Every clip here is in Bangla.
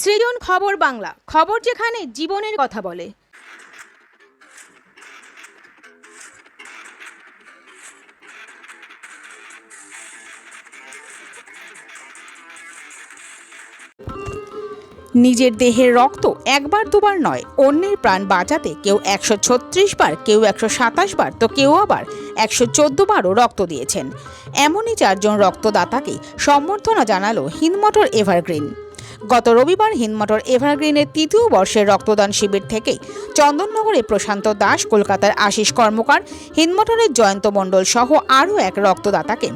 সৃজন খবর বাংলা। খবর যেখানে জীবনের কথা বলে। নিজের দেহের রক্ত একবার দুবার নয়, অন্যের প্রাণ বাঁচাতে কেউ একশো ছত্রিশ বার, কেউ একশো সাতাশ বার, তো কেউ আবার একশো চোদ্দ বারও রক্ত দিয়েছেন। এমনই চারজন রক্তদাতাকে সম্বর্ধনা জানালো হিন্দমোটর এভারগ্রিন। গত রবিবার হিন্দমটর এভারগ্রিনের তৃতীয় বর্ষের রক্তদান শিবির থেকে চন্দননগরে প্রশান্ত দাস, কলকাতার আশিস কর্মকার হিন্দমটরের জয়ন্ত মণ্ডল সহ আরও এক রক্তদাতাকে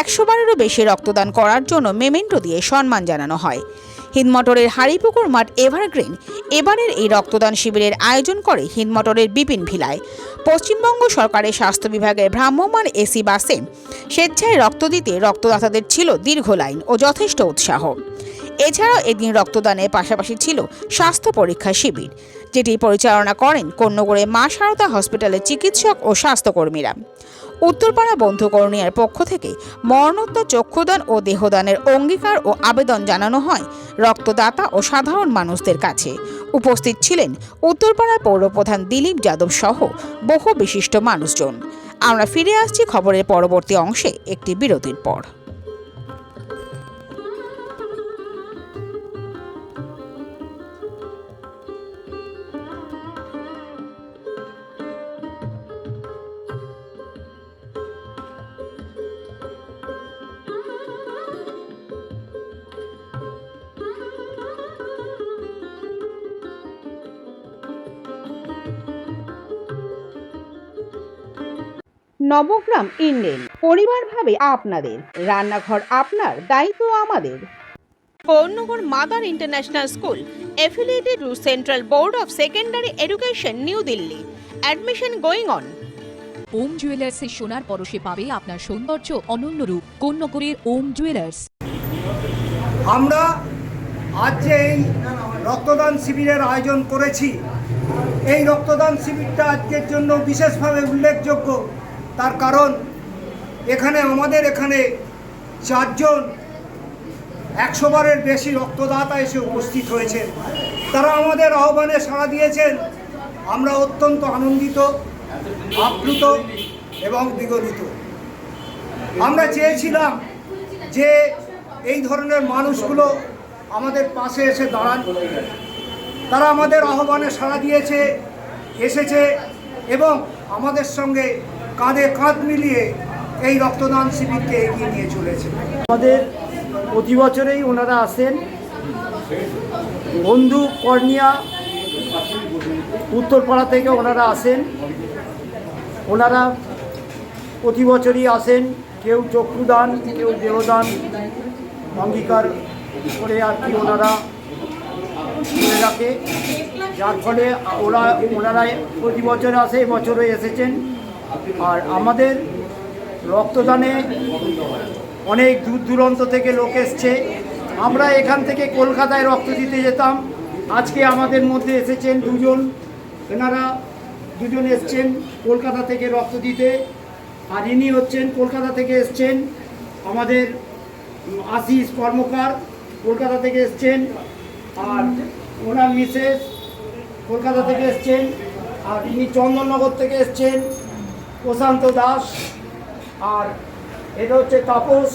একশো বারেরও বেশি রক্তদান করার জন্য মেমেন্টো দিয়ে সম্মান জানানো হয়। হিন্দমটরের হাড়িপুকুর মাঠ এভারগ্রিন এবারের এই রক্তদান শিবিরের আয়োজন করে হিন্দমটরের বিপিন ভিলায় পশ্চিমবঙ্গ সরকারের স্বাস্থ্য বিভাগের ভ্রাম্যমাণ এসি বাসে স্বেচ্ছায় রক্ত দিতে রক্তদাতাদের ছিল দীর্ঘ লাইন ও যথেষ্ট উৎসাহ। এছাড়াও এদিন রক্তদানের পাশাপাশি ছিল স্বাস্থ্য পরীক্ষা শিবির, যেটি পরিচালনা করেন কন্যগড়ে মা সারদা হসপিটালের চিকিৎসক ও স্বাস্থ্যকর্মীরা। উত্তরপাড়া বন্ধু করুণিয়ার পক্ষ থেকে মরণোত্তর চক্ষুদান ও দেহদানের অঙ্গীকার ও আবেদন জানানো হয় রক্তদাতা ও সাধারণ মানুষদের কাছে। উপস্থিত ছিলেন উত্তরপাড়ার পৌরপ্রধান দিলীপ যাদব সহ বহু বিশিষ্ট মানুষজন। আমরা ফিরে আসছি খবরের পরবর্তী অংশে একটি বিরতির পর। নবগ্রাম ইন্ডেন পরিবার ভাবে আপনাদের রান্নাঘর আপনার দায়িত্ব আমাদের। Paurnagar mother international school affiliated to central board of secondary education new Delhi admission going on Om জুয়েলার্সের সোনার পরশে পাবে আপনার সৌন্দর্য অনন্য রূপ কোন্নগরের ওম জুয়েলার্স আমরা আজ যে এই রক্তদান শিবিরের আয়োজন করেছি। এই রক্তদান শিবিরটা আজকের জন্য বিশেষভাবে উল্লেখযোগ্য। তার কারণ, এখানে আমাদের এখানে চারজন, একশো বারের বেশি রক্তদাতা এসে উপস্থিত হয়েছেন। তারা আমাদের আহ্বানে সাড়া দিয়েছেন, আমরা অত্যন্ত আনন্দিত, আপ্লুত এবং বিগলিত। আমরা চেয়েছিলাম যে এই ধরনের মানুষগুলো আমাদের পাশে এসে দাঁড়ান। তারা আমাদের আহ্বানে সাড়া দিয়েছে, এসেছে এবং আমাদের সঙ্গে কাঁধে কাঁধ মিলিয়ে এই রক্তদান শিবিরকে এগিয়ে নিয়ে চলেছে। আমাদের প্রতি বছরেই ওনারা আসেন। বন্ধু কর্নিয়া উত্তরপাড়া থেকে ওনারা আসেন। ওনারা প্রতি বছরই আসেন। কেউ চক্ষুদান, কেউ দেহদান অঙ্গীকার করে আর কি ওনারা করে রাখে। যার ফলে ওরা ওনারা প্রতি বছর আসে, এবছরও এসেছেন। আর আমাদের রক্তদানে অনেক দূর দূরান্ত থেকে লোক এসছে। আমরা এখান থেকে কলকাতায় রক্ত দিতে যেতাম। আজকে আমাদের মধ্যে এসেছেন দুজন। এনারা দুজন এসছেন কলকাতা থেকে রক্ত দিতে। আর ইনি হচ্ছেন কলকাতা থেকে এসছেন আমাদের আশিস কর্মকার কলকাতা থেকে এসছেন। আর ওনার মিসেস কলকাতা থেকে এসছেন। আর ইনি চন্দননগর থেকে এসছেন। প্রশান্ত দাস আর এটা হচ্ছে তাপস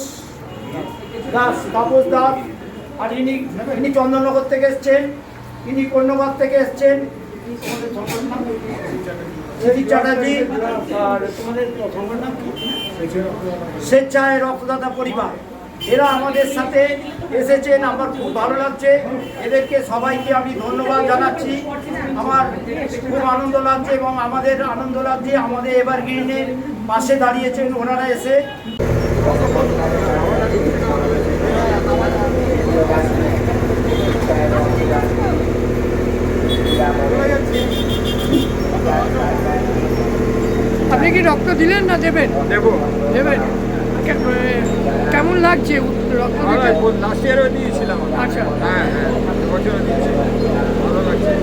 দাস তাপস দাস। আর ইনি ইনি চন্দননগর থেকে এসছেন ইনি কন্যবাদ থেকে এসছেন। চ্যাটার্জি। আর তোমাদের? স্বেচ্ছায় রক্তদাতা পরিবার। এরা আমাদের সাথে এসেছেন আমার খুব ভালো লাগছে। এদেরকে সবাইকে আমি ধন্যবাদ জানাচ্ছি। আমার খুব আনন্দ লাগছে এবং আমাদের আনন্দ লাগছে আমাদের এবার গ্রিনের পাশে দাঁড়িয়েছেন ওনারা এসে। আপনি কি রক্ত দিলেন না দেবেন? দেবো। দেবেন। এ, কেমন লাগছে রক্ত লাস্ট ইয়ারও দিয়েছিলাম। আচ্ছা। হ্যাঁ হ্যাঁ বছরও দিয়েছি। ভালো লাগছে।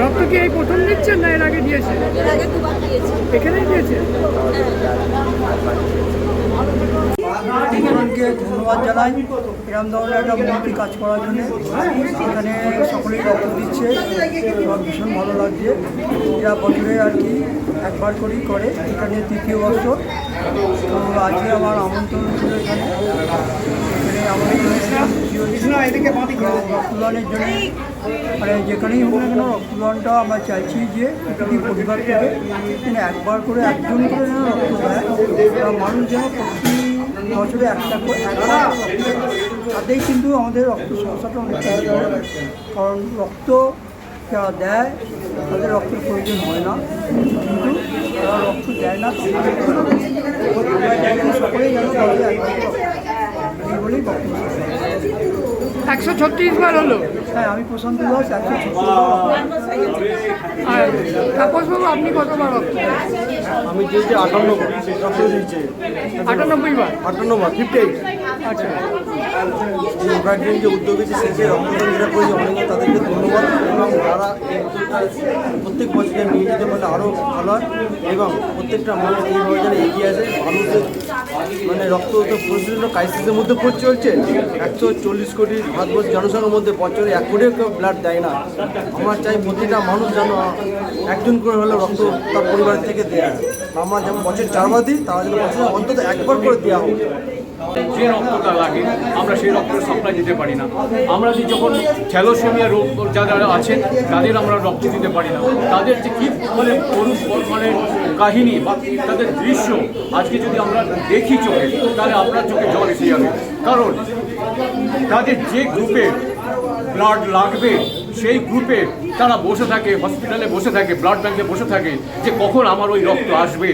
রক্ত কি এই প্রথম দিচ্ছেন না এর আগে দিয়েছে। এখানেই দিয়েছে ধন্যবাদ জানাই এরম ধরনের একটা মূর্তি কাজ করার জন্য। এখানে সকলেই রক্ত দিচ্ছে। এবং ভীষণ ভালো লাগছে। এরা বছরে আর কি একবার করেই করে। এখানে তৃতীয় বছর তো আজকে আমার আমন্ত্রণ ছিল এখানে। এখানে আমাদের রক্তদানের জন্য মানে যেখানেই হোক না কেন রক্তদানটা আমরা চাইছি যে প্রতিটি পরিবার থেকে একবার করে, একজন করে যেন রক্ত দেয়। মানুষ যেন প্রতি বছরে একটা। তাতেই কিন্তু আমাদের রক্ত সমস্যাটা অনেকটা কারণ রক্ত যারা দেয়, তাদের রক্তের প্রয়োজন হয় না কিন্তু যারা রক্ত দেয় না সকলেই যেন বলেই বক্তব্য। একশো ছত্রিশ বার হলো। হ্যাঁ আমি প্রশান্ত দাস একশো ছত্রিশ আর তাপসবাবু আপনি কতবার আমি দিয়েছি দিয়েছে। আটানব্বই বার। আটান্ন বার ফিফটি আচ্ছা। ব্রাডগ্রিন যে উদ্যোগ আছে সেই রক্তদান করেছে অনেকে, তাদেরকে ধন্যবাদ। এবং তারা এই উদ্যোগটা প্রত্যেক বছরে নিয়ে যেতে পারলে আরও ভালো হয় এবং প্রত্যেকটা মানুষ এইভাবে যেন এগিয়ে আসে। মানুষের মানে রক্ত তো প্রচণ্ড ক্রাইসিসের মধ্যে পড়ে চলছে। একশো চল্লিশ কোটি ভারতবর্ষ জনসংখ্যার মধ্যে বছরে এক কোটিও কেউ ব্লাড দেয় না। আমার চাই প্রতিটা মানুষ যেন একজন করে হলেও রক্ত তার পরিবার থেকে দেয়। আমরা যেমন বছর চারবার দিই, তারা যেন বছরে অন্তত একবার করে দেওয়া হোক। যে রক্তটা লাগে, আমরা সেই রক্ত সাপ্লাই দিতে পারি না। আমরা যে যখন থ্যালোসেমিয়া রোগ যারা আছেন, তাদের আমরা রক্ত দিতে পারি না। তাদের যে কী মানে মানে কাহিনী বা তাদের দৃশ্য, আজকে যদি আমরা দেখি চোখে, তাহলে আপনার চোখে জল এসে যাবে। কারণ তাদের যে গ্রুপে ব্লাড লাগবে, সেই গ্রুপে তারা বসে থাকে হসপিটালে বসে থাকে ব্লাড ব্যাঙ্কে বসে থাকে যে কখন আমার ওই রক্ত আসবে।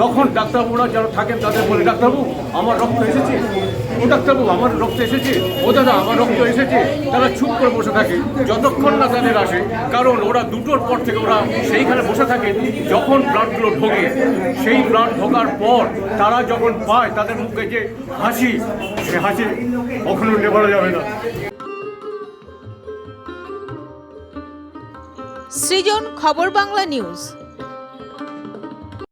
তখন ডাক্তারবাবুরা যারা থাকেন তাদের বলে, ডাক্তারবাবু, আমার রক্ত এসেছে। ও ডাক্তারবাবু, আমার রক্ত এসেছে। ও দাদা, আমার রক্ত এসেছে। তারা চুপ করে বসে থাকে। যতক্ষণ না তাদের আসে, কারণ ওরা দুটোর পর থেকে ওরা সেইখানে বসে থাকে, যখন ব্লাডগুলো ঢোকে। সেই ব্লাড ঢোকার পর তারা যখন পায়, তাদের মুখে যে হাসি, সে হাসি কখনো নেবানো যাবে না। সৃজন খবর বাংলা নিউজ।